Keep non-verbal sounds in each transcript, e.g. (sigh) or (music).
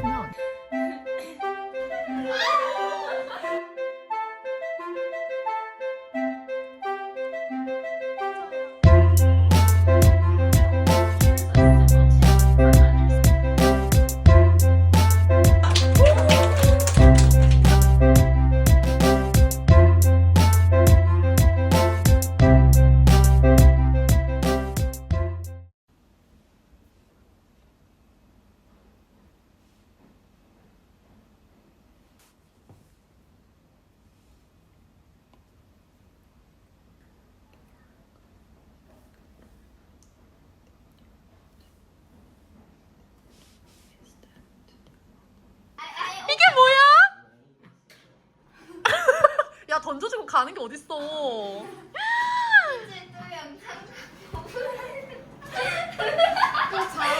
아프 가는 게 어딨어?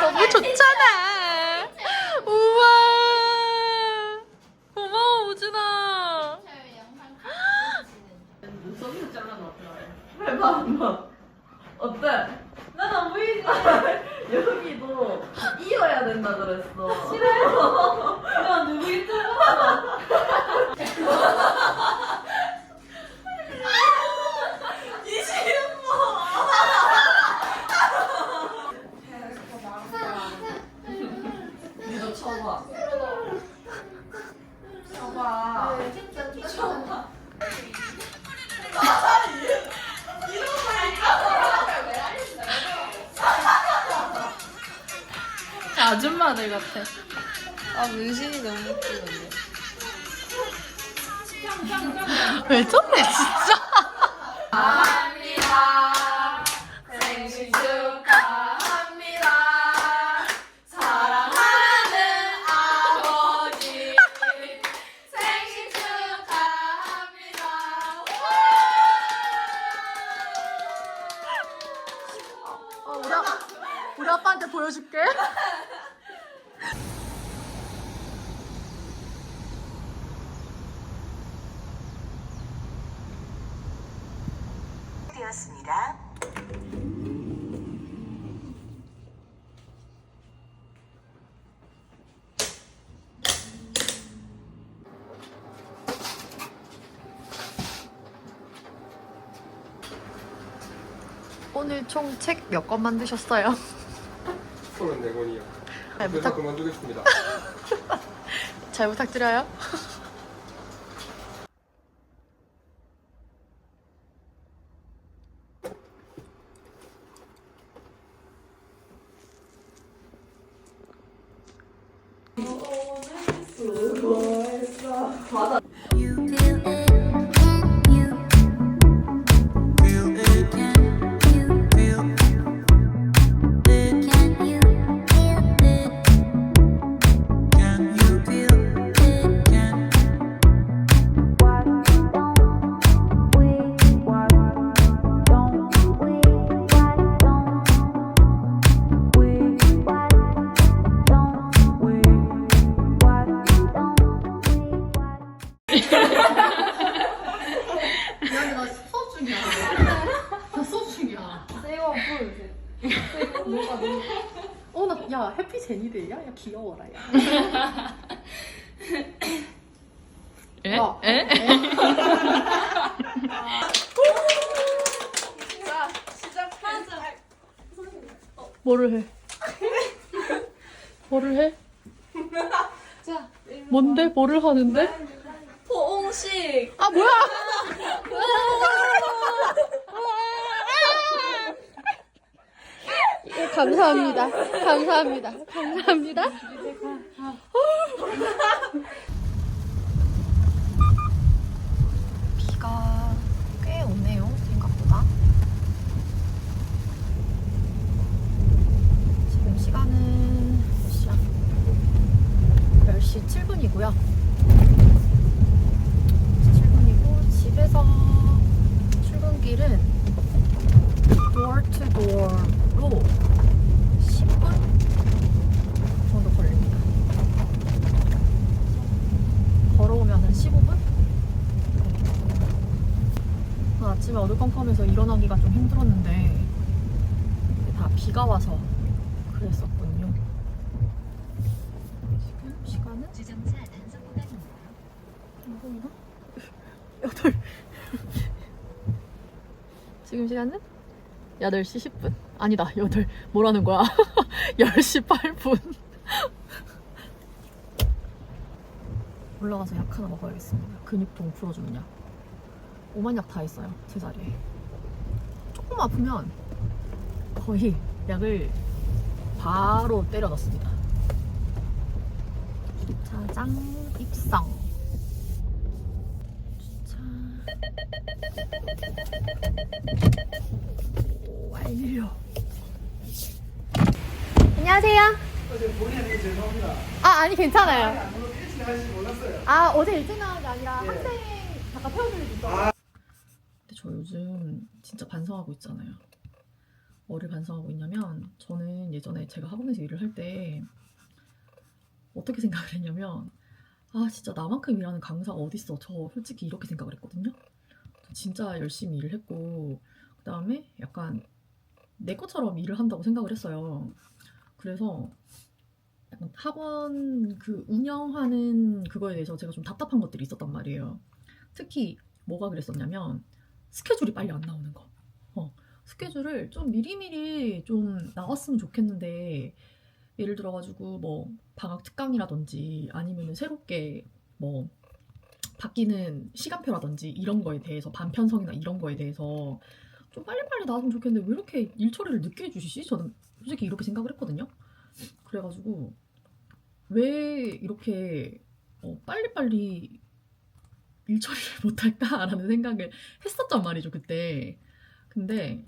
너무 좋잖아. 우와. 고마워 우진아. 해봐 한번 어때? 난 안 보이지? 여기도 이어야 된다 그랬어 싫어 야 누구 유튜브 쳐봐 쳐봐 아줌마들 같아. 아 문신이 너무 웃기는데. 왜 저래 진짜? 생신 축하합니다. 사랑하는 아버지. 생신 축하합니다. 어, 우리, 아, 우리 아빠한테 보여줄게. 되었습니다. 오늘 총 책 몇 권 만드셨어요? 34권이요. 잘, 회사 부탁, 그만두겠습니다. (laughs) 잘 부탁드려요. 야, 뭐를 해? 뭐를 해? 자, 뭔데? 뭐를 하는데? 포옹식. 아, 뭐야! 감사합니다. 감사합니다. 감사합니다. 비가 꽤 오네요, 생각보다. 지금 시간은 몇 시야? 10시 7분이고요. 7분이고 집에서 출근길은 door to door로 10분 정도 걸립니다. 걸어오면 한 15분? 아침에 어두컴컴해서 일어나기가 좀 힘들었는데 다 비가 와서 그랬었군요. 지금 시간은 주정차 단속 구간입니다. 8 (laughs) (laughs) 지금 시간은 8시 10분. 아니다, 8. 뭐라는 거야? (laughs) 10시 8분. 올라가서 약 하나 먹어야겠습니다. 근육통 풀어주는 약. 오만약 다 있어요, 제 자리에. 조금 아프면 거의 약을 바로 때려 넣습니다. 주차장 입성. 주차. 완료. 안녕하세요. 아, 아니, 괜찮아요. 아, 어제 일찍 나온 게 아니라 학생 잠깐 태워드리고 근데 저 요즘 진짜 반성하고 있잖아요. 뭐를 반성하고 있냐면 저는 예전에 제가 학원에서 일을 할 때 어떻게 생각을 했냐면 아 진짜 나만큼 일하는 강사가 어딨어. 저 솔직히 이렇게 생각을 했거든요. 저 진짜 열심히 일을 했고 그 다음에 약간 내 것처럼 일을 한다고 생각을 했어요. 그래서 약간 학원 그 운영하는 그거에 대해서 제가 좀 답답한 것들이 있었단 말이에요. 특히 뭐가 그랬었냐면 스케줄이 빨리 안 나오는 거. 어, 스케줄을 좀 미리미리 좀 나왔으면 좋겠는데 예를 들어가지고 뭐 방학 특강이라든지 아니면은 새롭게 뭐 바뀌는 시간표라든지 이런 거에 대해서 반편성이나 이런 거에 대해서 좀 빨리빨리 나왔으면 좋겠는데 왜 이렇게 일 처리를 늦게 해주시지? 저는 솔직히 이렇게 생각을 했거든요. 그래가지고 왜 이렇게 어, 빨리빨리 일 처리를 (laughs) 못할까라는 생각을 했었단 말이죠 그때. 근데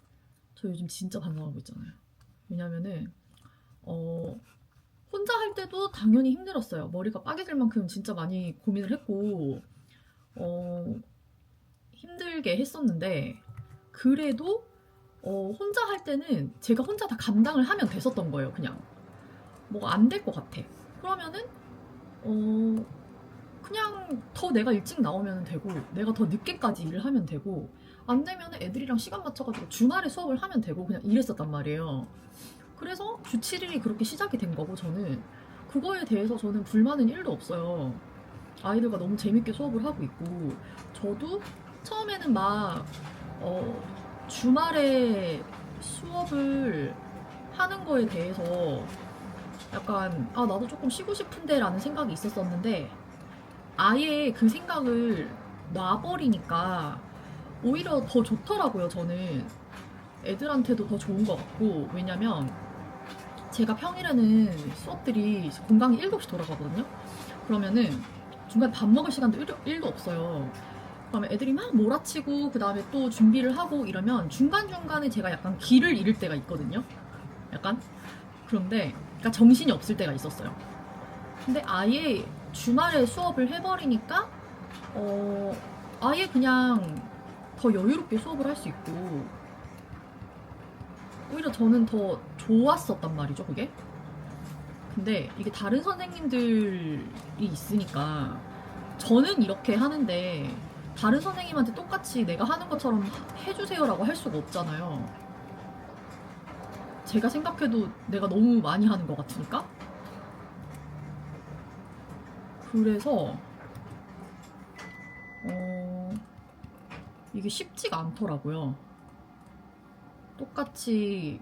저 요즘 진짜 반성하고 있잖아요. 왜냐면은 어 혼자 할 때도 당연히 힘들었어요. 머리가 빠개질 만큼 진짜 많이 고민을 했고 어 힘들게 했었는데 그래도 어 혼자 할 때는 제가 혼자 다 감당을 하면 됐었던 거예요. 그냥 뭐가 안될 것 같아. 그러면은 어 그냥 더 내가 일찍 나오면 되고 내가 더 늦게까지 일을 하면 되고 안 되면 애들이랑 시간 맞춰가지고 주말에 수업을 하면 되고 그냥 이랬었단 말이에요. 그래서 주 7일이 그렇게 시작이 된 거고 저는 그거에 대해서 저는 불만은 1도 없어요. 아이들과 너무 재밌게 수업을 하고 있고 저도 처음에는 막 어, 주말에 수업을 하는 거에 대해서 약간 아 나도 조금 쉬고 싶은데 라는 생각이 있었었는데 아예 그 생각을 놔버리니까 오히려 더 좋더라고요, 저는. 애들한테도 더 좋은 것 같고, 왜냐면 제가 평일에는 수업들이 공강이 7시 돌아가거든요? 그러면은 중간에 밥 먹을 시간도 1, 도 없어요. 그러면 애들이 막 몰아치고, 그 다음에 또 준비를 하고 이러면 중간중간에 제가 약간 길을 잃을 때가 있거든요? 약간? 그런데, 그러니까 정신이 없을 때가 있었어요. 근데 아예 주말에 수업을 해버리니까, 어, 아예 그냥 더 여유롭게 수업을 할 수 있고 오히려 저는 더 좋았었단 말이죠 그게? 근데 이게 다른 선생님들이 있으니까 저는 이렇게 하는데 다른 선생님한테 똑같이 내가 하는 것처럼 해주세요라고 할 수가 없잖아요. 제가 생각해도 내가 너무 많이 하는 것 같으니까? 그래서 어, 이게 쉽지가 않더라고요. 똑같이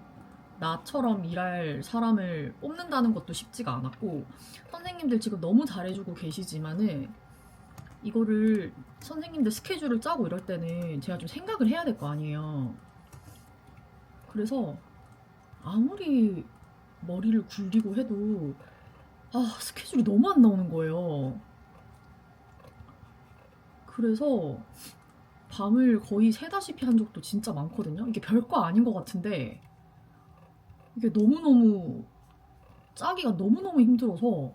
나처럼 일할 사람을 뽑는다는 것도 쉽지가 않았고, 선생님들 지금 너무 잘해주고 계시지만은, 이거를 선생님들 스케줄을 짜고 이럴 때는 제가 좀 생각을 해야 될 거 아니에요. 그래서 아무리 머리를 굴리고 해도, 아, 스케줄이 너무 안 나오는 거예요. 그래서 밤을 거의 새다시피 한 적도 진짜 많거든요. 이게 별거 아닌 것 같은데 이게 너무너무 짜기가 너무너무 힘들어서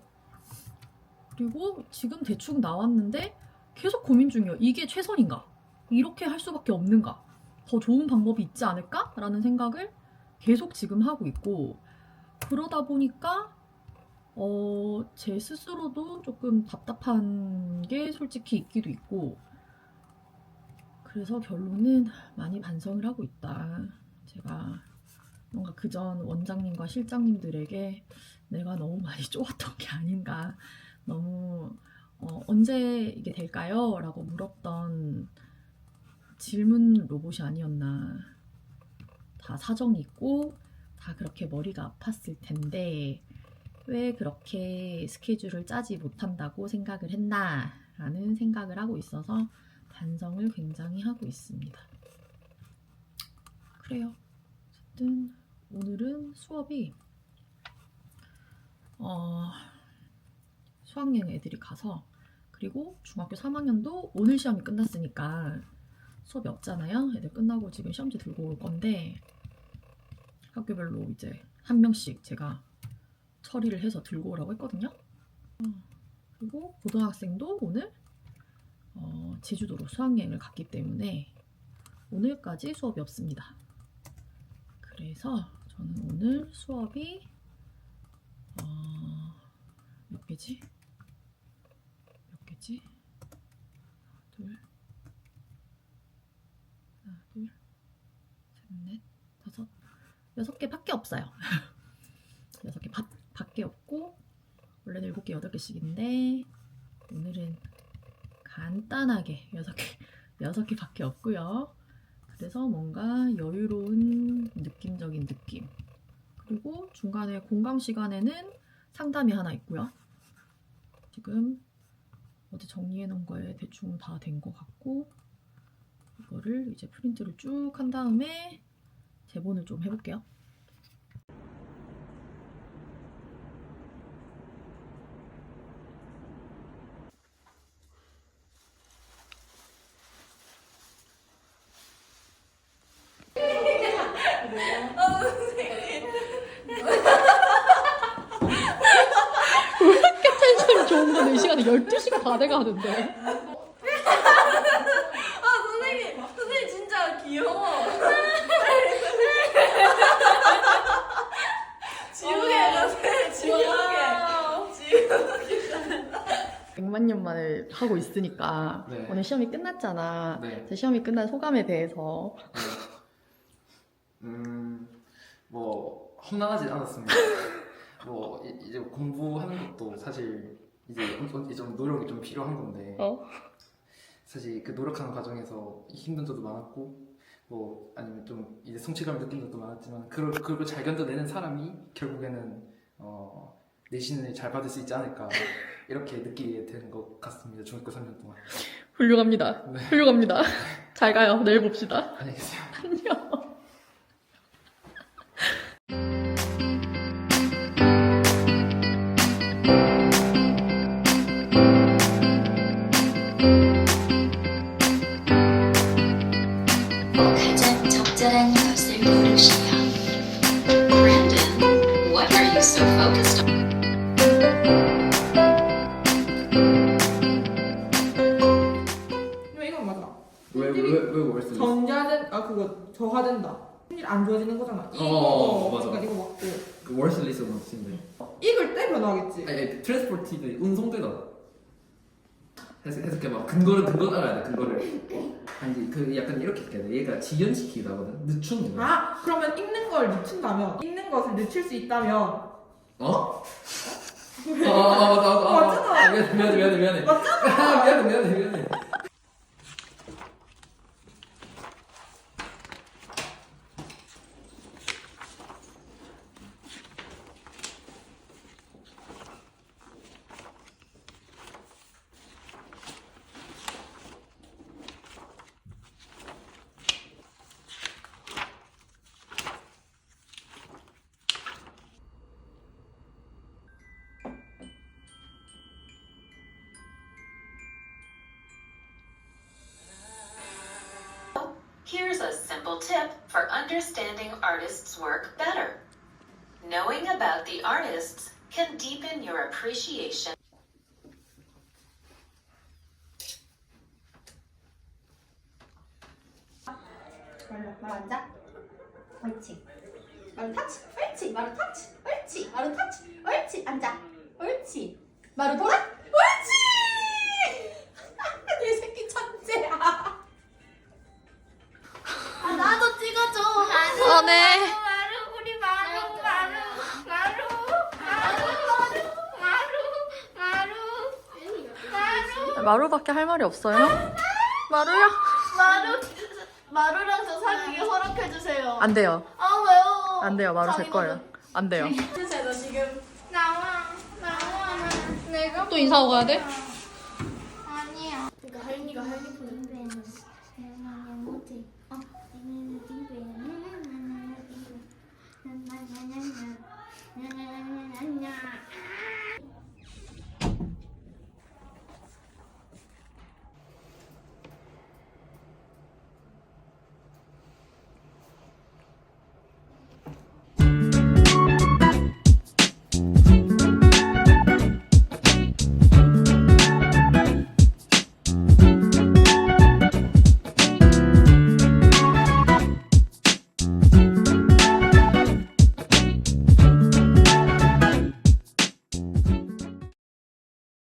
그리고 지금 대충 나왔는데 계속 고민 중이에요. 이게 최선인가? 이렇게 할 수밖에 없는가? 더 좋은 방법이 있지 않을까? 라는 생각을 계속 지금 하고 있고 그러다 보니까 어, 제 스스로도 조금 답답한 게 솔직히 있기도 있고 그래서 결론은 많이 반성을 하고 있다. 제가 뭔가 그전 원장님과 실장님들에게 내가 너무 많이 (laughs) 쪼았던 게 아닌가. 너무 어, 언제 이게 될까요? 라고 물었던 질문 로봇이 아니었나. 다 사정이 있고 다 그렇게 머리가 아팠을 텐데 왜 그렇게 스케줄을 짜지 못한다고 생각을 했나 라는 생각을 하고 있어서 반성을 굉장히 하고 있습니다. 그래요. 어쨌든 오늘은 수업이 어, 수학여행 애들이 가서 그리고 중학교 3학년도 오늘 시험이 끝났으니까 수업이 없잖아요. 애들 끝나고 지금 시험지 들고 올 건데 학교별로 이제 한 명씩 제가 처리를 해서 들고 오라고 했거든요. 어, 그리고 고등학생도 오늘 어, 제주도로 수학여행을 갔기 때문에 오늘까지 수업이 없습니다. 그래서 저는 오늘 수업이 어, 몇 개지? 몇 개지? 하나, 둘, 하나, 둘, 셋, 넷, 다섯, 여섯 개밖에 없어요. (laughs) 여섯 개 밖- 밖에 없고 원래는 일곱 개, 여덟 개씩인데 간단하게 여섯 개, (laughs) 여섯 개밖에 없고요. 그래서 뭔가 여유로운 느낌적인 느낌. 그리고 중간에 공강 시간에는 상담이 하나 있고요. 지금 어디 정리해 놓은 거에 대충 다 된 것 같고 이거를 이제 프린트를 쭉 한 다음에 제본을 좀 해볼게요. 왜 이렇게 거는 이 시간에 12시가 다 돼가는데 아 선생님 선생님 진짜 귀여워 지우개 같아 지우개 지우개 100만 년 만에 하고 있으니까 네. 오늘 시험이 끝났잖아. 네. 제 시험이 끝난 소감에 대해서 음, 뭐 험난하지 않았습니다. 뭐 이- 이제 공부하는 것도 사실 이제 좀- 노력이 좀 필요한 건데 어? 사실 그 노력하는 과정에서 힘든 점도 많았고 뭐 아니면 좀 이제 성취감을 느낀 점도 많았지만 그걸 그걸 잘 견뎌내는 사람이 결국에는 어, 내신을 잘 받을 수 있지 않을까 (laughs) 이렇게 느끼게 된 것 같습니다. 중학교 3년 동안. 훌륭합니다. 네. 훌륭합니다. 잘 가요. 내일 봅시다. 안녕히 계세요. 안녕. 좋아지는 거잖아. 이거 어, 맞아. 그러니까 이거 맞고 그 월스 리스 원스인데. 읽을 때 변화하겠지. 아니, 아니 트랜스포티드 운송되다 해석, 해석해봐 근거를 근거 알아야 돼 근거를 아니 그 약간 이렇게 해야 돼 얘가 지연시키다거든 늦추는 거야 아 그러면 읽는 걸 늦춘다면 읽는 것을 늦출 수 있다면 어? 어? (laughs) 아 맞아 맞아 아, 맞잖아. 아, 미안해 미안해 미안해 미안해 맞잖아. 미안해 미안해 미안해 tip for understanding artists' work better. Knowing about the artists can deepen your appreciation. 말, 말 앉아. 옳지. 마루 타치. 옳지. 마루 타치. 옳지. 마루 타치. 옳지. 앉아. 옳지. 마루 돌아. 마루 마루 마루밖에 할 말이 없어요? (laughs) 마루야. 마루 마루랑 저 사귀기 허락해 주세요. 안 돼요. 아 왜요? 안 돼요. 마루 제 거예요. 안 돼요. (laughs) 주세요 지금. 나와 나와 내가 또 인사하고 가야 돼? 아,